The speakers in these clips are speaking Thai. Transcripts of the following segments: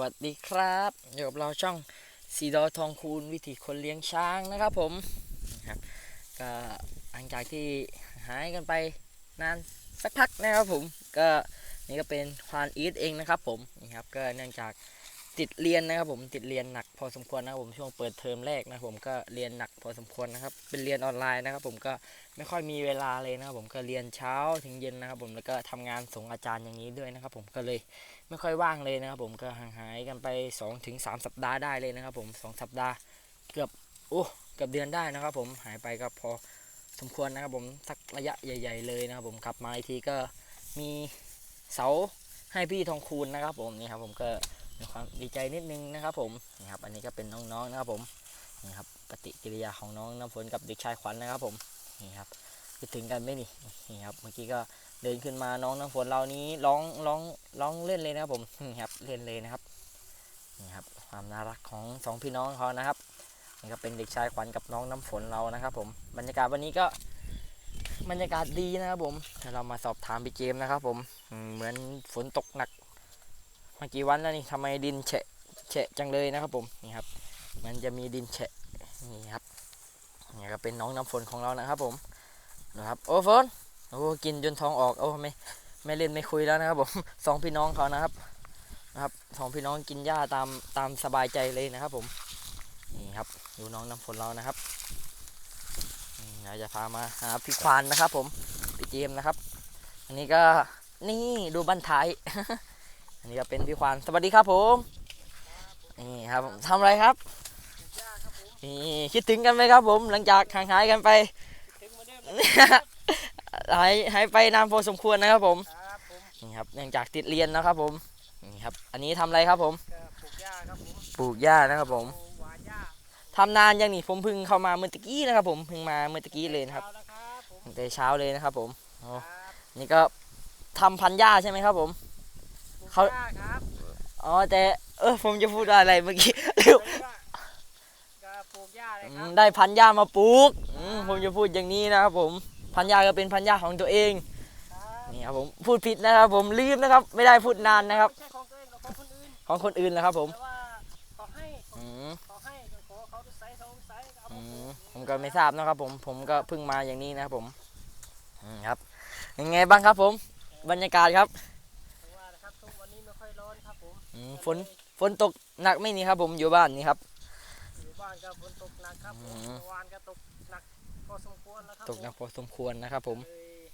วัสดีครับอยู่กับเราช่องสีดอทองคูณวิถีคนเลี้ยงช้างนะครับผมครับก็หลังจากที่หายกันไปนานสักพักนะครับผมก็นี่ก็เป็นควานอีทเองนะครับผมนี่ครับก็เนื่องจาก ติดเรียนนะครับผมติดเรียนหนักพอสมควรนะครับผมช่วงเปิดเทอมแรกนะผมก็เรียนหนักพอสมควรนะครับเป็นเรียนออนไลน์นะครับ ผมก็ไม่ค่อยมีเวลาเลยนะครับผมก็เรียนเช้าถึงเย็นนะครับ ผมแล้วก็ทำงานส่งอาจารย์อย่างนี้ด้วยนะครับ ผมก็เลยไม่ค่อยว่างเลยนะครับ ผมก็ห่างหายกันไป2-3ถึงสัปดาห์ได้เลยนะครับ ผม2สัปดาห์เกือบโอ้เกือบเดือนได้นะครับ ผมหายไปก็พอสมควรนะครับ ผมสักระยะใหญ่ ๆ เลยนะครับผมกลับมาอีกทีก็มีเสาให้พี่ทองคูณนะครับ ผมนี่ครับผมก็ มีความดีใจนิดนึงนะครับผมนี่ครับอันนี้ก็เป็นน้องๆนะครับผมนี่ครับปฏิกิริยาของน้องน้ำฝนกับเด็กชายขวัญนะครับผมนี่ครับคิดถึงกันไหมนี่นี่ครับเมื่อกี้ก็เดินขึ้นมาน้องน้ำฝนเรานี้ร้องร้องร้องเล่นเลยนะครับผมนี่ครับเล่นเลยนะครับนี่ครับความน่ารักของสองพี่น้องเขานะครับนี่ก็เป็นเด็กชายขวัญกับน้องน้ำฝนเรานะครับ ผมบรรยากาศวันนี้ก็บรรยากาศดีนะครับผมเรามาสอบถามพี่เจมส์นะครับผมเหมือนฝนตกหนัก มากี่วันแล้วนี่ทำไมดินแฉะแฉะจังเลยนะครับผมนี่ครับ มันจะมีดินแฉะนี่ครับนี่ก็เป็นน้องน้ำฝนของเรานะครับผมนะครับโอ้ฝนโอ้กินจนท้องออกโอ้ไม่ไม่เล่นไม่คุยแล้วนะครับผมสองพี่น้องเขานะครับนะครับสองพี่น้องกินหญ้าตามตามสบายใจเลยนะครับผมนี่ครับดูน้องน้ำฝนเรานะครับนี่เราจะพามาหาพี่ควานนะครับ ผมพี่เจมนะครับ อันนี้ก็นี่ดูบั้นท้าย อันนี้ก็เป็นพี่ควานสวัสดีครับผมนี่ครับทำอะไรครับนี่คิดถึงกันไหมครับผม หลังจากห่างหายกันไปถึงมาเดิมหายหายไปนานพอสมควรนะครับผมนี่ครับเนื่องจากติดเรียนนะครับผมนี่ครับ อันนี้ทำอะไรครับผมปลูกหญ้าครับผมปลูกหญ้านะครับผมปลูกหวานาทำนานยังนี่ผมเพิ่งเข้ามาเมื่อตะกี้นะครับผมเพิ่งมาเมื่อตะกี้เลยนะครับแตั้งแต่เช้าเลยนะครับผมนี่ก็ทำพันหญ้าใช่ไหมครับผม เขาหญ้าครับอ๋อแต่เออผมจะพูดอะไรเมื่อกี้เร็วเรียกว่าก็ปลูกหญ้าเลยอืครัมบได้พันธุ์หญ้ามาปลูกอืมผมจะพูดอย่างนี้นะครับผมพันธุ์หญ้าก็เป็นพันธุ์หญ้าของตัวเองครับนี่ครับผมพูดผิดนะครับ ผมลืมนะครับ ไม่ได้พูดนานนะครับไม่ใช่ของตัวเองหรอกของคนอื่นของคนอื่นนะครับ ผมแต่ว่าขอให้อืมขอให้ขอเขาใส่เขาใส่ก็เอาอืมามปลูกผมก็ไม่ทราบนะครับ ผมผมก็เพิ่งมาอย่างนี้นะครับผมอืมครับยังไงบ้างครับผม บรรยากาศครับ ฝนฝนตกหนักไหม่นี่ครับ ผมอยู่บ้านนี่ครับ อยู่บ้านก็ฝนตกหนักครับผมอืมเมื่อวานก็ตกหนักพอสมควรแล้วครับตกหนักพอสมควรนะครับ ผมเลย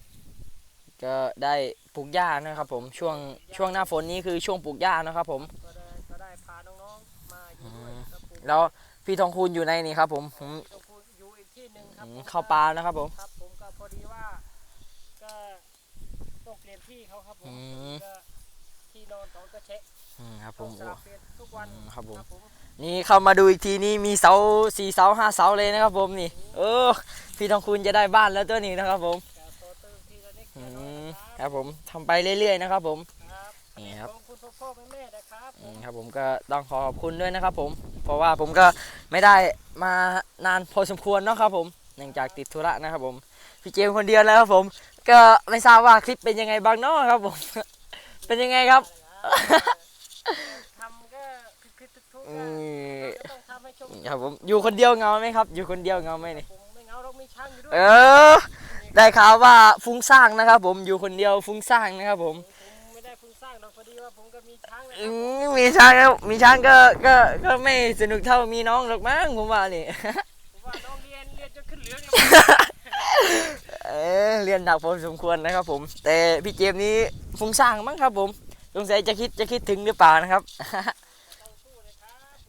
ก็ได้ปลูกหญ้านะครับ ผมช่วงช่วงหน้าฝนนี้คือช่วงปลูกหญ้านะครับ ผมก็ได้ก็ได้พาน้องๆมาอยู่ด้วยครับผมแล้วพี่ทองคูณอยู่ในนี่ครับ ผมผมตรงพูนอยู่อีกที่หนึ่งครับอืมผมเข้าป่านะครับ ผม ครับ ผมก็พอดีว่าก็ต้องเปลี่ยนที่เขาครับผมอืม ก็ที่นอนของก็เช็คอืม ครับผต้องมสลับเปลี่ยนทุกวันอืมครับผมครับผม นี่เข้ามาดูอีกทีนี่มีเสาสี่เสาห้าเสาเลยนะครับผมนี่ เออ พี่ทองคูณจะได้บ้านแล้วตัวนี้นะครับผมก็โตเติมทีละนิดอืละหน้อยมนะคครัรับบผมทำไปเรื่อยๆนะครับผมครับนี่ครับของคุณพ่อพ่อแม่ๆนะครับผอืมมครับผมก็ต้องขอขอบคุณด้วยนะครับ ผม เพราะว่าผมก็ไม่ได้มานานพอสมควรเนาะครับผมเนื่องจากติดธุระนะครับ ผม พี่เจมส์คนเดียวแล้วครับผม ก็ไม่ทราบว่าคลิปเป็นยังไงบ้างเนาะครับผม เป็นยังไงครับทำก็คื อๆทุกๆอือย่างมก็ต้องทำให้ชมครับผมอยู่คนเดียวเหงาไหมครับ อยู่คนเดียวเหงาไหมนี่ผมไม่เหงาเรามีช้างอยู่ด้วยเออ ได้ข่าวว่าฟุ้งซ่านนะครับ ผมอยู่คนเดียวฟุ้งซ่านนะครับ ผมผมไม่ได้ฟุ้งสร้างหรอกพอดีว่าผมก็มีช้างนะคอืรับมมีช้างครับมีช้างก็ก็ก็ไม่สนุกเท่ามีน้องหรอกมั้งผมว่านี่ ผมว่าน้องเรียนเรียนจนขึ้นเหลืองแล้วเออเรียนหนักพอสมควรนะครับผม แต่พี่เจมส์นี้ฟุ้งซ่านมั้งครับ ผมสงสัยจะคิดจะคิดถึงหรือเปล่านะครับต้องสู้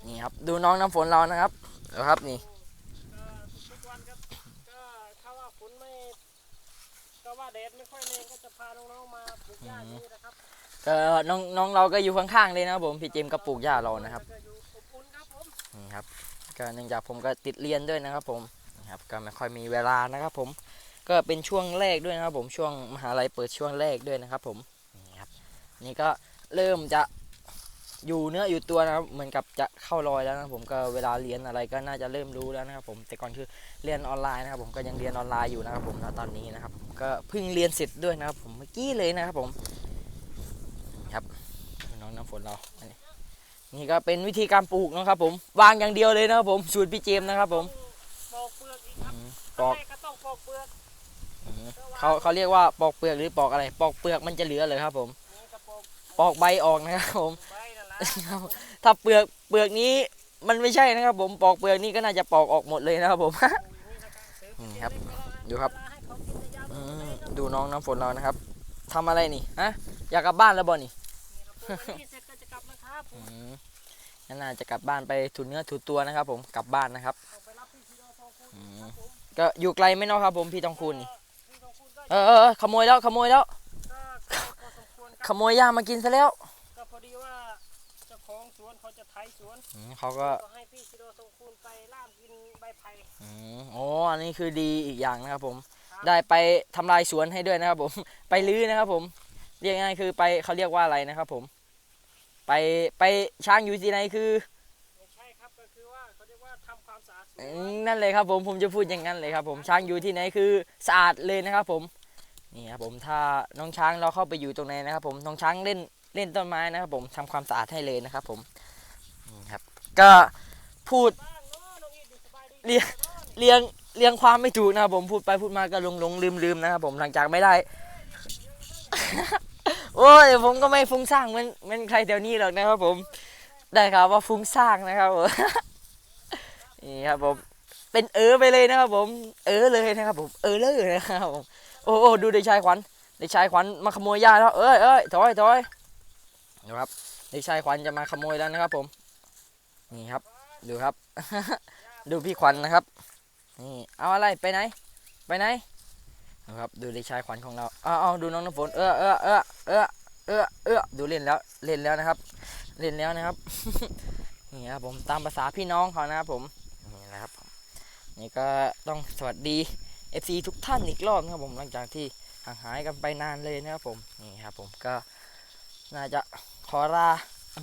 นะครับนี่ครับ ดูน้องน้ำฝนเรานะครับเอาครับนี่ก็ทุกวันครับก็ถ้าว่าฝนไม่ก็ว่าแดดไม่ค่อยแรงก็จะพาน้องๆมาปลูกหญ้าที่นี่นะครับก็น้องน้องเราก็อยู่ข้างๆเลยนะครับผมพี่เจมส์ก็ปลูกหญ้าเรานะครับแล้วก็อยู่อบอุ่นครับผมนี่ครับก็เนื่องจากผมก็ติดเรียนด้วยนะครับผมนะครับก็ไม่ค่อยมีเวลานะครับผมก็เป็นช่วงแรกด้วยนะครับผมช่วงมหาลัยเปิดช่วงแรกด้วยนะครับผมนี่ครับนี่ก็เริ่มจะ อยู่เนื้ออยู่ตัวนะครับเหมือนกับจะเข้ารอยแล้วนะครับผมก็เวลาเรียนอะไรก็น่าจะเริ่มรู้แล้วนะครับผมแต่ก่อนคือเรียนออนไลน์นะครับผมก็ยังเรียนออนไลน์อยู่นะครับผมณตอนนี้นะครับก็เพิ่งเรียนเสร็จด้วยนะครับผมเมื่อกี้เลยนะครับผมนี่ครับน้องน้ำฝนเราอันนี้นี่ก็เป็นวิธีการปลูกนะครับ ผมวางอย่างเดียวเลยนะครับผมสูตรพี่เจมส์นะครับผมปอกเปลือกอีกครับปอกแรก็ต้องปอกเปลือกเขาเขาเรียกว่าปอกเปลือกหรือปอกอะไร ปอกเปลือกมันจะเหลือเลยครับผมนี่ก็ปอกปอกใบออกนะครับผมใบนั่นแหละ ถ้าเปลือกเปลือกนี้มันไม่ใช่นะครับ ผมปอกเปลือกนี้ก็น่าจะปอกออกหมดเลยนะครับผมนี่ครับดูครับดูน้องน้ำฝนเรานะครับทำอะไรนี่ฮะอยากกลับบ้านแล้วบ่นี่นี่เสร็จก็จะกลับแล้วครับผอืมมงั้นน่าจะกลับบ้านไปถูเนื้อถูตัวนะครับ ผมกลับบ้านนะครับก็อยู่ไกลไม่นอกครับ ผมพี่ทองคูณนี่เออเออขโมยแล้วขโมยแล้ว ขโมยยามากินซะแล้ว ก็พอดีว่าเจ้าของสวนเขา จะไถสวนอืมเขาก็ก็ให้พี่ชิโดทองคูณไปล่ามกินใบไผ่อืมโอ้อันนี้คือดีอีกอย่างนะครับผมครับได้ไปทำลายสวนให้ด้วยนะครับผม ไปลื้อนะครับผม เรียกง่ายๆคือไปเขาเรียกว่าอะไรนะครับผม ไปไปช้างอยู่ที่ไหนคือไม่ใช่ครับก็คือว่าเขาเรียกว่าทำความสะอาดสวอืนมนั่นเลยครับผมผมจะพูดอย่างนั้นเลยครับผมช้างอยู่ที่ไหนคือสะอาดเลยนะครับผมนี่ครับผมถ้าน้องช้างเราเข้าไปอยู่ตรงไหนนะครับผมน้องช้างเล่นเล่นต้นไม้นะครับผมทำความสะอาดให้เลยนะครับผมนี่ครับ ก็พูดเรียกเรียงเรียงความไม่ถูกนะครับผมพูดไปพูดมาก็ลงลงลืมลืมนะครับผมหลังจากไม่ได้ โอ้ยผมก็ไม่ฟุ้งซ่านเหมือนเหมือนใครแถวนี้หรอกนะครับผม ได้ครับว่าฟุ้งซ่านนะครับผมนี่ครับผมเป็นเออไปเลยนะครับผม เออเลยนะครับผมเออเลยนะครับผมโอ้โอ้ดูเด็กชายขวัญเด็กชายขวัญมาขโมยยาแล้วเอ้ยเอ้ยถอยถอยดูครับเด็กชายขวัญจะมาขโมยแล้วนะครับผม นี่ครับ ดูครับ ดูพี่ขวัญนะครับ นี่เอาอะไรไปไหน ไปไหนนะครับ ดูเด็กชายขวัญของเราเอาเอาดูน้องน้ำฝนเออเออเออเออเออเออดูเล่นแล้วเล่นแล้วนะครับ เล่นแล้วนะครับนี่ครับผมตามภาษาพี่น้องเขานะครับผมนี่นะครับนี่ก็ต้องสวัสดี FC ทุกท่านอีกรอบนะครับผมหลังจากที่ห่างหายกันไปนานเลยนะครับผมนี่ครับผมก็น่าจะขอลา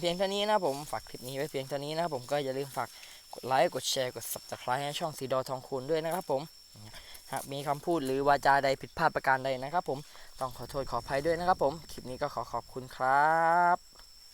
เพียงเท่านี้นะผมฝากคลิปนี้ไว้เพียงเท่านี้นะผมก็อย่าลืมฝากกดไลค์กดแชร์กด subscribe ให้ช่องสีดอทองคูณด้วยนะครับผมหากมีคำพูดหรือวาจาใดผิดพลาดประการใดนะครับผมต้องขอโทษขออภัยด้วยนะครับผม คลิปนี้ก็ขอขอบคุณครับ